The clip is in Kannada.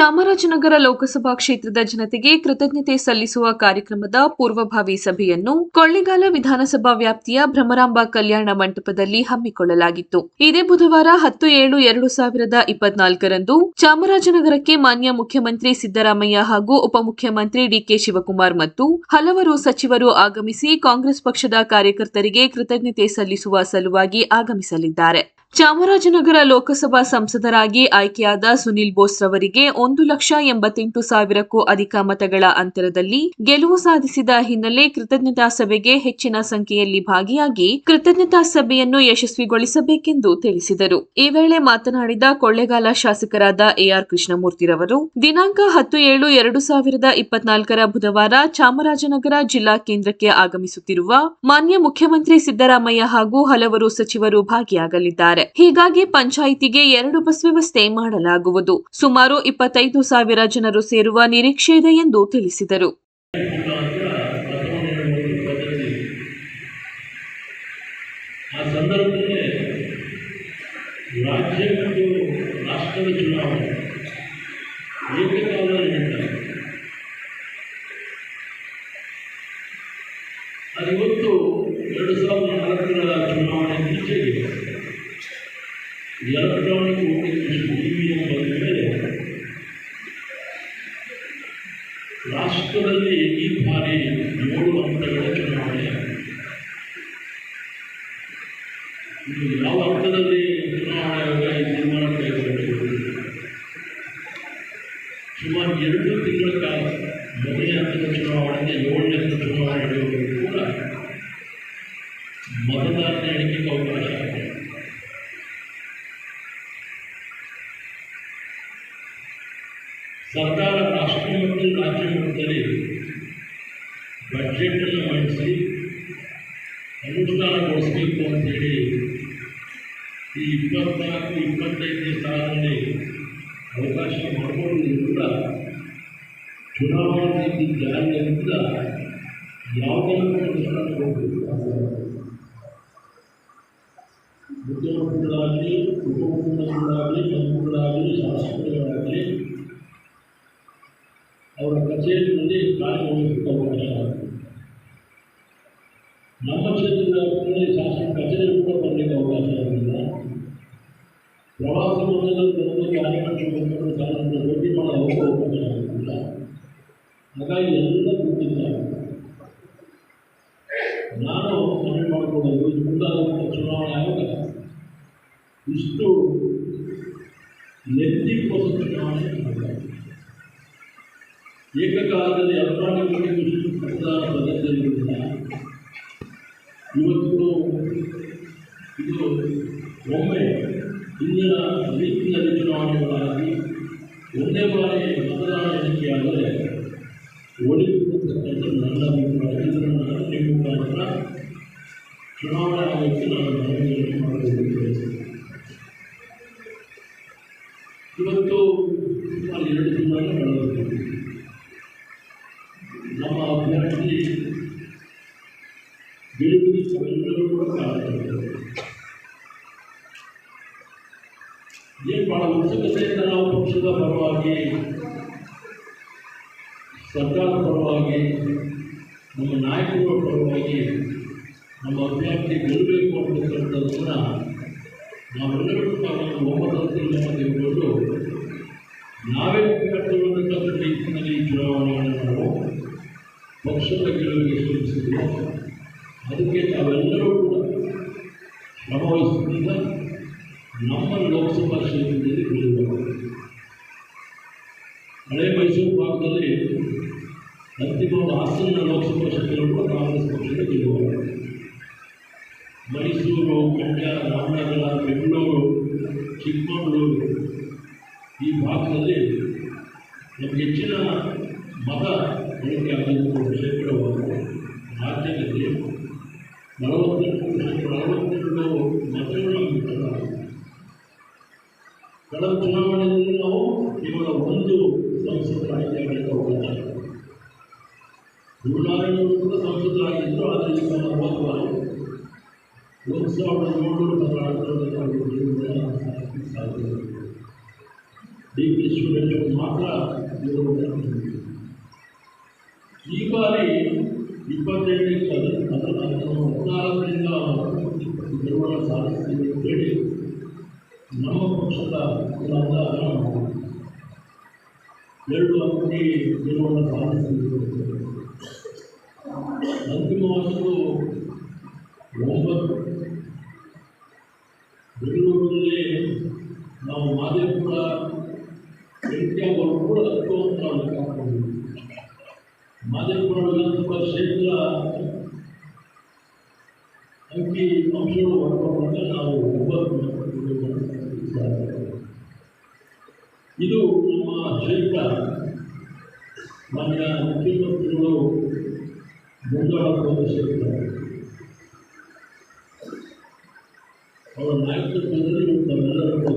ಚಾಮರಾಜನಗರ ಲೋಕಸಭಾ ಕ್ಷೇತ್ರದ ಜನತೆಗೆ ಕೃತಜ್ಞತೆ ಸಲ್ಲಿಸುವ ಕಾರ್ಯಕ್ರಮದ ಪೂರ್ವಭಾವಿ ಸಭೆಯನ್ನು ಕೊಳ್ಳಿಗಾಲ ವಿಧಾನಸಭಾ ವ್ಯಾಪ್ತಿಯ ಭ್ರಮರಾಂಬ ಕಲ್ಯಾಣ ಮಂಟಪದಲ್ಲಿ ಹಮ್ಮಿಕೊಳ್ಳಲಾಗಿತ್ತು. ಇದೇ ಬುಧವಾರ ಹತ್ತು ಏಳು ಎರಡು ಸಾವಿರದ ಇಪ್ಪತ್ನಾಲ್ಕರಂದು ಚಾಮರಾಜನಗರಕ್ಕೆ ಮಾನ್ಯ ಮುಖ್ಯಮಂತ್ರಿ ಸಿದ್ದರಾಮಯ್ಯ ಹಾಗೂ ಉಪಮುಖ್ಯಮಂತ್ರಿ ಡಿಕೆ ಶಿವಕುಮಾರ್ ಮತ್ತು ಹಲವರು ಸಚಿವರು ಆಗಮಿಸಿ ಕಾಂಗ್ರೆಸ್ ಪಕ್ಷದ ಕಾರ್ಯಕರ್ತರಿಗೆ ಕೃತಜ್ಞತೆ ಸಲ್ಲಿಸುವ ಸಲುವಾಗಿ ಆಗಮಿಸಲಿದ್ದಾರೆ. ಚಾಮರಾಜನಗರ ಲೋಕಸಭಾ ಸಂಸದರಾಗಿ ಆಯ್ಕೆಯಾದ ಸುನಿಲ್ ಬೋಸ್ ರವರಿಗೆ ಒಂದು ಲಕ್ಷ ಎಂಬತ್ತೆಂಟು ಸಾವಿರಕ್ಕೂ ಅಧಿಕ ಮತಗಳ ಅಂತರದಲ್ಲಿ ಗೆಲುವು ಸಾಧಿಸಿದ ಹಿನ್ನೆಲೆ ಕೃತಜ್ಞತಾ ಸಭೆಗೆ ಹೆಚ್ಚಿನ ಸಂಖ್ಯೆಯಲ್ಲಿ ಭಾಗಿಯಾಗಿ ಕೃತಜ್ಞತಾ ಸಭೆಯನ್ನು ಯಶಸ್ವಿಗೊಳಿಸಬೇಕೆಂದು ತಿಳಿಸಿದರು. ಈ ವೇಳೆ ಮಾತನಾಡಿದ ಕೊಳ್ಳೇಗಾಲ ಶಾಸಕರಾದ ಎಆರ್ ಕೃಷ್ಣಮೂರ್ತಿರವರು ದಿನಾಂಕ ಹತ್ತು ಏಳು ಎರಡು ಸಾವಿರದ ಇಪ್ಪತ್ನಾಲ್ಕರ ಬುಧವಾರ ಚಾಮರಾಜನಗರ ಜಿಲ್ಲಾ ಕೇಂದ್ರಕ್ಕೆ ಆಗಮಿಸುತ್ತಿರುವ ಮಾನ್ಯ ಮುಖ್ಯಮಂತ್ರಿ ಸಿದ್ದರಾಮಯ್ಯ ಹಾಗೂ ಹಲವರು ಸಚಿವರು ಭಾಗಿಯಾಗಲಿದ್ದಾರೆ. ಹೀಗಾಗಿ ಪಂಚಾಯಿತಿಗೆ ಎರಡು ಬಸ್ ವ್ಯವಸ್ಥೆ ಮಾಡಲಾಗುವುದು. ಸುಮಾರು ಇಪ್ಪತ್ತೈದು ಸಾವಿರ ಜನರು ಸೇರುವ ನಿರೀಕ್ಷೆ ಇದೆ ಎಂದು ತಿಳಿಸಿದರು. ರಾಜ್ಯ ಮತ್ತು ರಾಷ್ಟ್ರದ ಚುನಾವಣೆ. ಏಕಕಾಲದಲ್ಲಿ ಎಲೆಕ್ಟ್ರಾನಿಕ್ ವೋಟಿಂಗ್ ಮಿಷನ್ ರಾಷ್ಟ್ರದಲ್ಲಿ ಈ ಬಾರಿ ಏಳು ಹಂತಗಳ ಸರ್ಕಾರ ರಾಷ್ಟ್ರ ಮತ್ತು ರಾಜ್ಯ ಮಟ್ಟದಲ್ಲಿ ಬಜೆಟನ್ನು ಮಂಡಿಸಿ ಅನುಷ್ಠಾನಗೊಳಿಸಬೇಕು ಅಂತೇಳಿ ಈ ಇಪ್ಪತ್ನಾಲ್ಕು ಇಪ್ಪತ್ತೈದನೇ ಸಾಲಿನಲ್ಲಿ ಅವಕಾಶ ಮಾಡಿಕೊಂಡು ಕೂಡ ಚುನಾವಣಾ ನೀತಿ ಜಾರಿಯಿಂದ ಯಾವುದನ್ನು ಅನುಷ್ಠಾನಗೊಳಿಸಬೇಕು ಮುಖ್ಯಮಂತ್ರಿಗಳಾಗಲಿ ಉಪಮುಖ್ಯಮಂತ್ರಿಗಳಾಗಲಿ ಮಂತ್ರಿಗಳಾಗಲಿ ಶಾಸಕರುಗಳಾಗಲಿ ಅವರ ಕಚೇರಿಯಲ್ಲಿ ಆಗುತ್ತೆ ನಮ್ಮ ಕ್ಷೇತ್ರದ ಶಾಸಕ ಶಾಸನ ಕಚೇರಿ ಕೂಡ ಬರಲಿಕ್ಕೆ ಅವಕಾಶ ಆಗುತ್ತಿಲ್ಲ ಪ್ರವಾಸ ಮಂದಿರದಲ್ಲಿ ಬಂದು ಕಾರ್ಯಕ್ರಮ ಸಾಲನ್ನು ಭೇಟಿ ಮಾಡಲು ಅವಕಾಶ ಆಗುತ್ತಿಲ್ಲ ಹಾಗಾಗಿ ಎಲ್ಲ ಕೂತಿದ್ದಾರೆ. ನಾನು ಮನವಿ ಮಾಡಿಕೊಳ್ಳೋದು ಮುಂದಾದಂಥ ಚುನಾವಣೆ ಆಯೋಗ ಇಷ್ಟು ನೆತ್ತಿಕೋಸ ಚುನಾವಣೆ ಮಾಡಿದ್ದಾರೆ ಏಕಕಾಲದಲ್ಲಿ ಎಲೆಕ್ಟ್ರಾನಿಕ್ ವೋಟಿಂಗ್ ಮತದಾನ ಪದ್ಧತಿ ಇರುವುದಿಲ್ಲ ಇವತ್ತು ಇದು ಒಮ್ಮೆ ಹಿಂದಿನ ರೀತಿಯಲ್ಲಿ ಚುನಾವಣೆಗಳಾಗಿ ಒಂದೇ ಬಾರಿ ಮತದಾನ ಎಣಿಕೆಯಾದರೆ ಉಳಿದಿರ್ತಕ್ಕಂಥ ನನ್ನ ಅಭಿಪ್ರಾಯ ಇದನ್ನು ನಾನು ನಿಮ್ಮ ಮುಖಾಂತರ ಚುನಾವಣಾ ಆಯೋಗಕ್ಕೆ ನಾನು ಮನವಿಯನ್ನು ಮಾಡಬೇಕು ಬಯಸುತ್ತೇನೆ. ಏನು ಭಾಳ ಉತ್ಸುಕತೆಯಿಂದ ನಾವು ಪಕ್ಷದ ಪರವಾಗಿ, ಸರ್ಕಾರದ ಪರವಾಗಿ, ನಮ್ಮ ನಾಯಕರ ಪರವಾಗಿ ನಮ್ಮ ಅಭ್ಯರ್ಥಿ ಗೆಲ್ಲಬೇಕು ಅಂತಕ್ಕಂಥದ್ದನ್ನು ನಾವೆಲ್ಲರೂ ಒಂಬತ್ತು ತೀರ್ಮಾನ ತೆಗೆದುಕೊಂಡು ನಾವೇ ಅಭ್ಯರ್ಥಿಗಳಂತಕ್ಕಂಥ ರೀತಿಯಲ್ಲಿ ಚುನಾವಣೆಯನ್ನು ನಾವು ಪಕ್ಷದ ಗೆಲುವಿಗೆ ಶ್ರಮಿಸಿದ್ರು ಅದಕ್ಕೆ ನಾವೆಲ್ಲರೂ ಕೂಡ ಶ್ರಮವಹಿಸಿದ್ರಿಂದ ನಮ್ಮ ಲೋಕಸಭಾ ಕ್ಷೇತ್ರದಲ್ಲಿ ಗೆಲ್ಲಬೇಕು ಹಳೆ ಮೈಸೂರು ಭಾಗದಲ್ಲಿ ಅಂತಿಮ ಹಾಸನ ಲೋಕಸಭಾ ಕ್ಷೇತ್ರಗಳು ಕಾಂಗ್ರೆಸ್ ಪಕ್ಷದ ಗೆಲುವಾಗಿದೆ ಮೈಸೂರು, ಮಂಡ್ಯ ರಾಮನಗರ ಬೆಂಗಳೂರು, ಚಿಕ್ಕಮಗಳೂರು ಈ ಭಾಗದಲ್ಲಿ ನಮಗೆ ಹೆಚ್ಚಿನ ಮತ ಬಳಕೆ ಆಗಿರುವ ಕ್ಷೇತ್ರವಾಗಿದೆ ರಾಜ್ಯದಲ್ಲಿ ನಲವತ್ತೆಂಟು ನಲವತ್ತೆರಡು ಮತಗಳು ಕಳೆದ ಚುನಾವಣೆಯಲ್ಲಿ ನಾವು ಕೇವಲ ಒಂದು ಸಂಸದರ ಆಯ್ಕೆ ಅವಕಾಶ ಇದೆ. ಗುರುನಾರಾಯಣರು ಕೂಡ ಸಂಸದರಾಗಿದ್ದರು ಆದರೆ ಈಗ ಅರವತ್ತು ಒಂದು ಸಾವಿರದ ಏಳ್ನೂರ ಹದಿನಾಲ್ಕರಲ್ಲಿ ನಾವು ಸಾಧ್ಯ ಡಿ ಪಿ ಸ್ಟೂಡೆಂಟ್ಗಳು ಮಾತ್ರ ಈ ಬಾರಿ ಇಪ್ಪತ್ತೆಂಟಕ್ಕೆ ಅದರ ಅದನ್ನು ಹದಿನಾಲ್ಕರಿಂದ ನಿರ್ವಹಣೆ ಸಾಧಿಸ್ತೀವಿ ಅಂತೇಳಿ ನಮ್ಮ ಪಕ್ಷದ ಎರಡು ಅಂಕಿ ಗೆಲುವನ್ನು ಸಾಧಿಸ್ತೀವಿ ಅಂತಿಮವಾದದ್ದು ಒಂಬತ್ತು. ನಾವು ಮಾದೇಪುರ ಬೆಳಕಿಯಾಗವರು ಕೂಡ ಹತ್ತು ಅಂತ ನಾವು ಲೆಕ್ಕ ಹಾಕೊಂಡಿದ್ದೀವಿ ಮಾದೇಪುರ ವಿಧಾನಸಭಾ ಅಂಕಿ ಅಂಶಗಳು ಹೊರಬರುವಾಗ ನಾವು ಒಂಬತ್ತು. ಇದು ನಮ್ಮ ಕ್ಷೇತ್ರ ಮಾನ್ಯ ಮುಖ್ಯಮಂತ್ರಿಗಳು ಮುಂದಾಡುವ ಕ್ಷೇತ್ರ ಅವರ ನಾಯಕತ್ವದಲ್ಲಿ ಇವತ್ತು